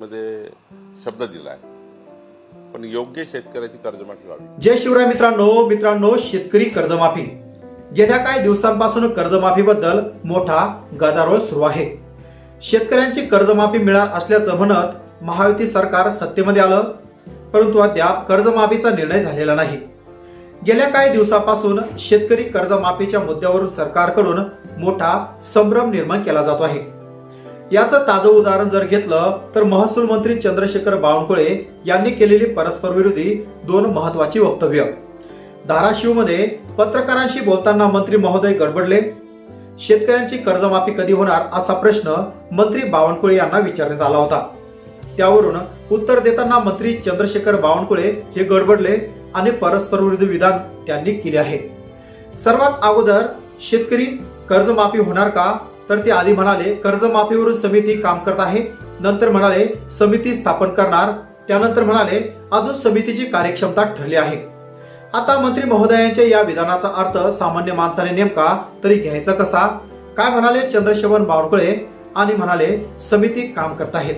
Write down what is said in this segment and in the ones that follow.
मध्ये शब्द दिला आहे. पण योग्य शेतकऱ्याची कर्जमाफी व्हावी. जय शिवराय मित्रांनो मित्रांनो शेतकरी कर्जमाफी. गेल्या काही दिवसांपासून कर्जमाफीबद्दल मोठा गदारोळ सुरू आहे. शेतकऱ्यांची कर्जमाफी मिळणार असल्याचं म्हणत महायुती सरकार सत्तेमध्ये आलं परंतु अद्याप कर्जमाफीचा निर्णय झालेला नाही. गेल्या काही दिवसापासून शेतकरी कर्जमाफीच्या मुद्द्यावरून सरकारकडून मोठा संभ्रम निर्माण केला जातो आहे. याचं ताजं उदाहरण जर घेतलं तर महसूल मंत्री चंद्रशेखर बावनकुळे यांनी केलेली परस्पर विरोधी दोन महत्वाची वक्तव्य. धाराशिवमध्ये पत्रकारांशी बोलताना मंत्री महोदय गडबडले. शेतकऱ्यांची कर्जमाफी कधी होणार असा प्रश्न मंत्री बावनकुळे यांना विचारण्यात आला होता. त्यावरून उत्तर देताना मंत्री चंद्रशेखर बावनकुळे हे गडबडले आणि परस्पर विधान त्यांनी केले आहे. सर्वात अगोदर शेतकरी कर्जमाफी होणार का? तर ते आधी म्हणाले कर्जमाफीवरून समिती काम करत आहे. नंतर म्हणाले समिती स्थापन करणार. त्यानंतर म्हणाले अजून समितीची कार्यक्षमता ठरली आहे. आता मंत्री महोदयांच्या या विधानाचा अर्थ सामान्य माणसाने नेमका तरी घ्यायचा कसा? काय म्हणाले चंद्रशेखर बावनकुळे? आणि म्हणाले समिती काम करत आहेत.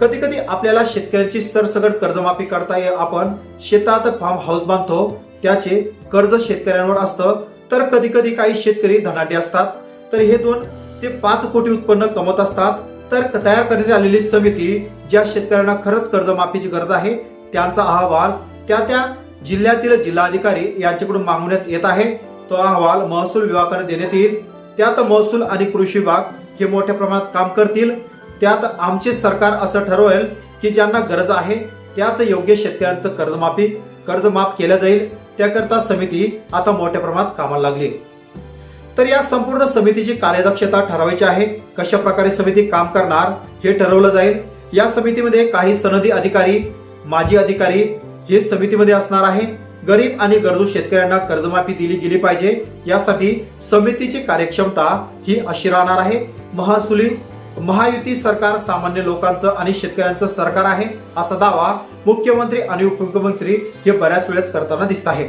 कधी कधी आपल्याला शेतकऱ्यांची सरसगट कर्जमाफी करता ये आपण. शेतात फार्म हाऊस बांधतो त्याचे कर्ज शेतकऱ्यांवर असतं. तर कधी कधी काही शेतकरी धनाढ्य असतात. तर हे दोन ते पाच कोटी उत्पन्न कमवत असतात. तर तयार करण्यात आलेली समिती ज्या शेतकऱ्यांना खरंच कर्जमाफीची गरज आहे त्यांचा अहवाल त्या त्या जिल्ह्यातील जिल्हाधिकारी यांच्याकडून मागवण्यात येत आहे. तो अहवाल महसूल विभागाकडे देण्यात येईल. त्यात महसूल आणि कृषी विभाग हे मोठ्या प्रमाणात काम करतील. त्यात आमचे सरकार असं ठरवेल की ज्यांना गरज आहे त्याच योग्य शेतकऱ्यांचं कर्जमाफी कर्ज माफ केलं जाईल. त्याकरता समिती आता मोठ्या प्रमाणात कामाला लागली. तर या संपूर्ण समितीची कार्यदक्षता ठरवायची आहे. कशा प्रकारे समिती काम करणार हे ठरवलं जाईल. या समितीमध्ये काही सनदी अधिकारी माजी अधिकारी हे समितीमध्ये असणार आहे. गरीब आणि गरजू शेतकऱ्यांना कर्जमाफी दिली गेली पाहिजे. यासाठी समितीची कार्यक्षमता ही अशी राहणार आहे. महसुली महायुती सरकार सामान्य लोकांचं आणि शेतकऱ्यांचं सरकार आहे असा दावा मुख्यमंत्री आणि उपमुख्यमंत्री हे बऱ्याच वेळेस करताना दिसत आहे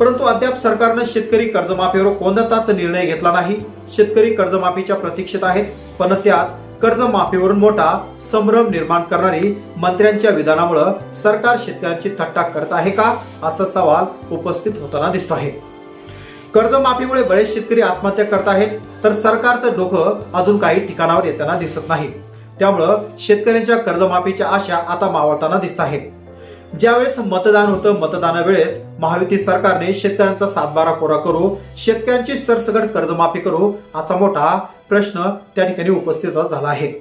परंतु अद्याप सरकारनं शेतकरी कर्जमाफीवर कोणताच निर्णय घेतला नाही. शेतकरी कर्जमाफीच्या प्रतीक्षेत आहेत पण त्यात कर्जमाफीवरून मोठा संभ्रम निर्माण करणारी मंत्र्यांच्या विधानामुळं सरकार शेतकऱ्यांची थट्टा करत आहे का असा सवाल उपस्थित होताना दिसतो आहे. कर्जमाफीमुळे बरेच शेतकरी आत्महत्या करत आहेत तर सरकारचं डोकं अजून काही ठिकाणावर येताना दिसत नाही. त्यामुळं शेतकऱ्यांच्या कर्जमाफीच्या आशा आता मावळताना दिसत आहेत. ज्यावेळेस मतदान होतं मतदानावेळेस महायुती सरकारने शेतकऱ्यांचा सातबारा कोरा करू शेतकऱ्यांची सरसगट कर्जमाफी करू असा मोठा प्रश्न त्या ठिकाणी उपस्थित झाला आहे.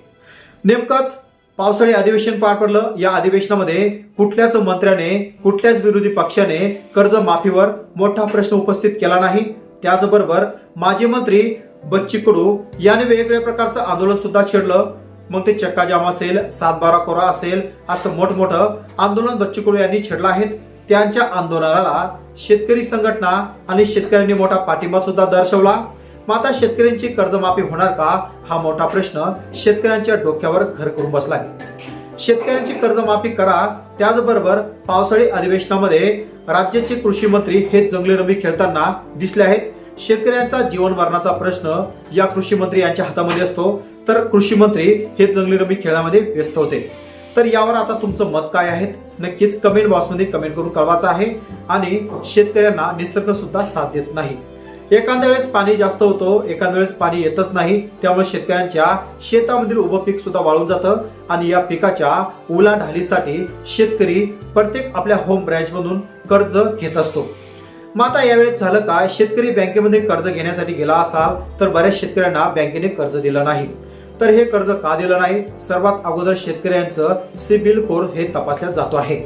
नेमकंच पावसाळी अधिवेशन पार पडलं. या अधिवेशनामध्ये कुठल्याच मंत्र्याने कुठल्याच विरोधी पक्षाने कर्जमाफीवर मोठा प्रश्न उपस्थित केला नाही. त्याचबरोबर माजी मंत्री बच्ची कडू याने वेगवेगळ्या प्रकारचं आंदोलन सुद्धा छेडलं. मग ते चक्काजाम असेल सातबारा कोरा असेल असं मोठमोठं आंदोलन बच्चू कडू यांनी छेडलं आहेत. त्यांच्या आंदोलनाला शेतकरी संघटना आणि शेतकऱ्यांनी मोठा पाठिंबा सुद्धा दर्शवला. मग आता शेतकऱ्यांची कर्जमाफी होणार का? हा मोठा प्रश्न शेतकऱ्यांच्या डोक्यावर घर करून बसलाय शेतकऱ्यांची कर्जमाफी करा त्याचबरोबर पावसाळी अधिवेशनामध्ये राज्याचे कृषी मंत्री हे जंगली रमी खेळताना दिसले आहेत. शेतकऱ्यांचा जीवन मरणाचा प्रश्न या कृषी मंत्री यांच्या हातामध्ये असतो. तर कृषी मंत्री हे जंगली रमी खेळामध्ये व्यस्त होते. तर यावर आता तुमचं मत काय आहे? नक्कीच कमेंट बॉक्समध्ये कमेंट करून कळवायचं आहे आणि शेतकऱ्यांना निसर्ग सुद्धा साथ देत नाही. एखाद्या वेळेस पाणी जास्त होतो एखाद्या वेळेस पाणी येतच नाही त्यामुळे शेतकऱ्यांच्या शेतामधील उभं पीक सुद्धा वाळून जातं आणि या पिकाच्या उलाढालीसाठी शेतकरी प्रत्येक आपल्या होम ब्रँचमधून कर्ज घेत असतो. मग आता यावेळेस झालं काय? शेतकरी बँकेमध्ये कर्ज घेण्यासाठी गेला असाल तर बऱ्याच शेतकऱ्यांना बँकेने कर्ज दिलं नाही. तर हे कर्ज का दिलं नाही? सर्वात अगोदर शेतकऱ्यांचं सिबिल स्कोर हे तपासल्या जातो आहे.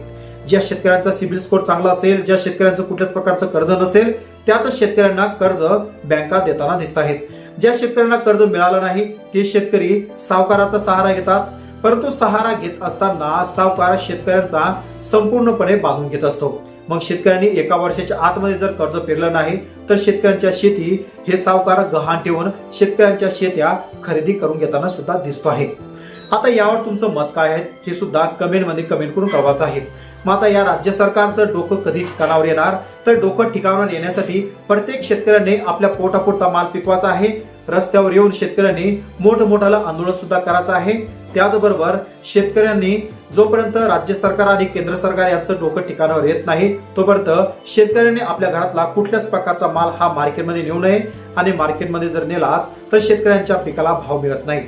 ज्या शेतकऱ्यांचा सिबिल स्कोर चांगला असेल ज्या शेतकऱ्यांचं कुठल्याच प्रकारचं कर्ज नसेल त्याच शेतकऱ्यांना कर्ज बँका देताना दिसत आहेत. ज्या शेतकऱ्यांना कर्ज मिळालं नाही ते शेतकरी सावकाराचा सहारा घेतात. परंतु सहारा घेत असताना सावकार शेतकऱ्यांचा संपूर्णपणे बांधून घेत असतो. मग शेतकऱ्यांनी एका वर्षाच्या आतमध्ये जर कर्ज पेरलं नाही तर शेतकऱ्यांच्या शेती हे सावकार गहाण ठेवून शेतकऱ्यांच्या शेत्या खरेदी करून घेताना सुद्धा दिसतो आहे. आता यावर तुमचं मत काय आहे? हे सुद्धा कमेंटमध्ये कमेंट करून कळवायचं आहे. मग आता या राज्य सरकारचं डोकं कधी ठिकाणावर येणार? तर डोकं ठिकाणावर येण्यासाठी प्रत्येक शेतकऱ्याने आपल्या पोटापुरता माल पिकवायचा आहे. रस्त्यावर येऊन शेतकऱ्यांनी मोठमोठाला आंदोलन सुद्धा करायचं आहे. त्याचबरोबर शेतकऱ्यांनी जोपर्यंत राज्य सरकार आणि केंद्र सरकार यांचं डोकं ठिकाणावर येत नाही तोपर्यंत शेतकऱ्यांनी आपल्या घरातला कुठल्याच प्रकारचा माल हा मार्केटमध्ये नेऊ नये. आणि मार्केटमध्ये जर नेलाच तर शेतकऱ्यांच्या पिकाला भाव मिळत नाही.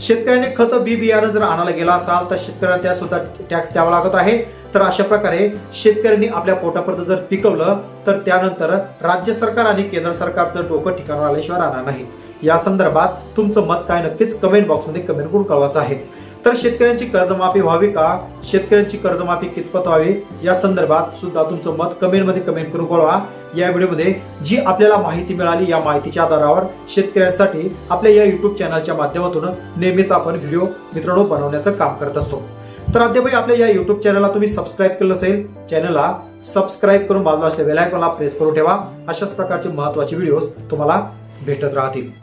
शेतकऱ्यांनी खत बी बियाणं जर आणायला गेला असाल तर शेतकऱ्यांना त्या सुद्धा टॅक्स द्यावा लागत आहे. तर अशा प्रकारे शेतकऱ्यांनी आपल्या पोटापर्यंत जर पिकवलं तर त्यानंतर राज्य सरकार आणि केंद्र सरकारचं डोकं ठिकाणावर आल्याशिवाय राहणार नाही. या संदर्भात तुमचं मत काय नक्कीच कमेंट बॉक्समध्ये कमेंट करून कळवायचं आहे. तर शेतकऱ्यांची कर्जमाफी व्हावी का? शेतकऱ्यांची कर्जमाफी कितपत व्हावी? या संदर्भात सुद्धा तुमचं मत कमेंटमध्ये कमेंट करून कळवा. या व्हिडिओमध्ये जी आपल्याला माहिती मिळाली या माहितीच्या आधारावर शेतकऱ्यांसाठी आपल्या या युट्यूब चॅनलच्या माध्यमातून नेहमीच आपण व्हिडिओ मित्रांनो बनवण्याचं काम करत असतो. तर अद्यापही आपल्या या युट्यूब चॅनलला तुम्ही सबस्क्राईब केलं असेल चॅनलला सबस्क्राईब करून बाजूला असलेल्या बेलायकॉनला प्रेस करून ठेवा. अशाच प्रकारचे महत्त्वाचे व्हिडिओज तुम्हाला भेटत राहतील.